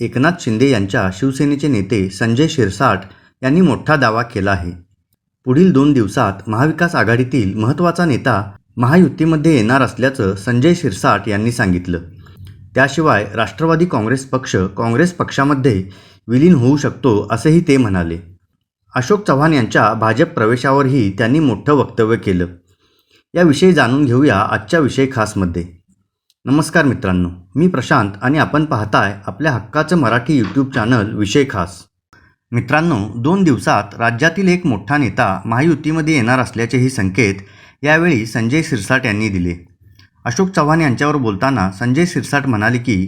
एकनाथ शिंदे यांच्या शिवसेनेचे नेते संजय शिरसाट यांनी मोठा दावा केला आहे. पुढील दोन दिवसात महाविकास आघाडीतील महत्त्वाचा नेता महायुतीमध्ये येणार असल्याचं संजय शिरसाट यांनी सांगितलं. त्याशिवाय राष्ट्रवादी काँग्रेस पक्ष काँग्रेस पक्षामध्ये विलीन होऊ शकतो असेही ते म्हणाले. अशोक चव्हाण यांच्या भाजप प्रवेशावरही त्यांनी मोठं वक्तव्य केलं. याविषयी जाणून घेऊया आजच्या विषय खासमध्ये. नमस्कार मित्रांनो मी प्रशांत आणि आपण पाहताय आपल्या हक्काचं मराठी यूट्यूब चॅनल विषय खास. मित्रांनो दोन दिवसात राज्यातील एक मोठा नेता महायुतीमध्ये येणार असल्याचेही संकेत यावेळी संजय सिरसाट यांनी दिले. अशोक चव्हाण यांच्यावर बोलताना संजय सिरसाट म्हणाले की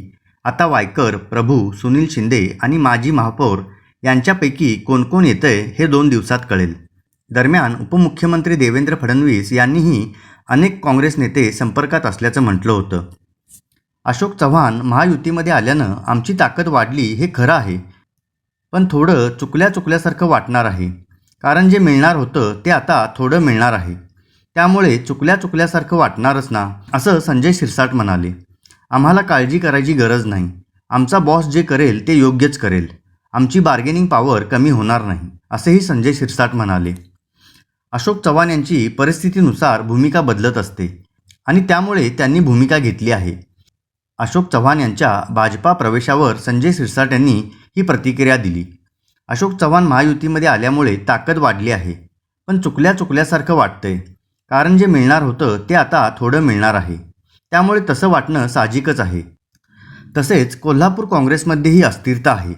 आता वायकर प्रभू सुनील शिंदे आणि माजी महापौर यांच्यापैकी कोण कोण येतंय हे दोन दिवसात कळेल. दरम्यान उपमुख्यमंत्री देवेंद्र फडणवीस यांनीही अनेक काँग्रेस नेते संपर्कात असल्याचं म्हटलं होतं. अशोक चव्हाण महायुतीमध्ये आल्यानं आमची ताकद वाढली हे खरं आहे. पण थोडं चुकल्या चुकल्यासारखं वाटणार आहे. कारण जे मिळणार होतं ते आता थोडं मिळणार आहे. त्यामुळे चुकल्या चुकल्यासारखं वाटणारच ना असं संजय शिरसाट म्हणाले. आम्हाला काळजी करायची गरज नाही. आमचा बॉस जे करेल ते योग्यच करेल. आमची बार्गेनिंग पॉवर कमी होणार नाही असेही संजय शिरसाट म्हणाले. अशोक चव्हाण यांची परिस्थितीनुसार भूमिका बदलत असते आणि त्यामुळे त्यांनी भूमिका घेतली आहे. अशोक चव्हाण यांच्या भाजपा प्रवेशावर संजय सिरसाट यांनी ही प्रतिक्रिया दिली. अशोक चव्हाण महायुतीमध्ये आल्यामुळे ताकद वाढली आहे पण चुकल्या चुकल्यासारखं वाटतंय. कारण जे मिळणार होतं ते आता थोडं मिळणार आहे. त्यामुळे तसं वाटणं साहजिकच आहे. तसेच कोल्हापूर काँग्रेसमध्येही अस्थिरता आहे.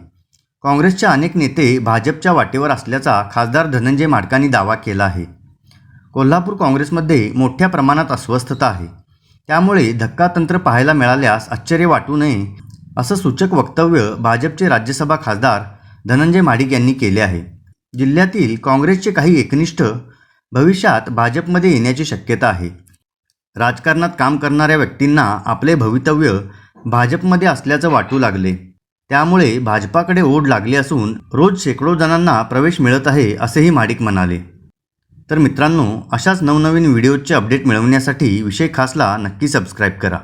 काँग्रेसचे अनेक नेते भाजपच्या वाटेवर असल्याचा खासदार धनंजय माडकांनी दावा केला आहे. कोल्हापूर काँग्रेसमध्ये मोठ्या प्रमाणात अस्वस्थता आहे. त्यामुळे धक्कातंत्र पाहायला मिळाल्यास आश्चर्य वाटू नये असं सूचक वक्तव्य भाजपचे राज्यसभा खासदार धनंजय माडिक यांनी केले आहे. जिल्ह्यातील काँग्रेसचे काही एकनिष्ठ भविष्यात भाजपमध्ये येण्याची शक्यता आहे. राजकारणात काम करणाऱ्या व्यक्तींना आपले भवितव्य भाजपमध्ये असल्याचं वाटू लागले. त्यामुळे भाजपाकडे ओढ लागली असून रोज शेकडो जणांना प्रवेश मिळत आहे असेही माडिक म्हणाले. तर मित्रांनो अशाच नवनवीन व्हिडिओचे अपडेट मिळवण्यासाठी विषय खासला नक्की सबस्क्राईब करा.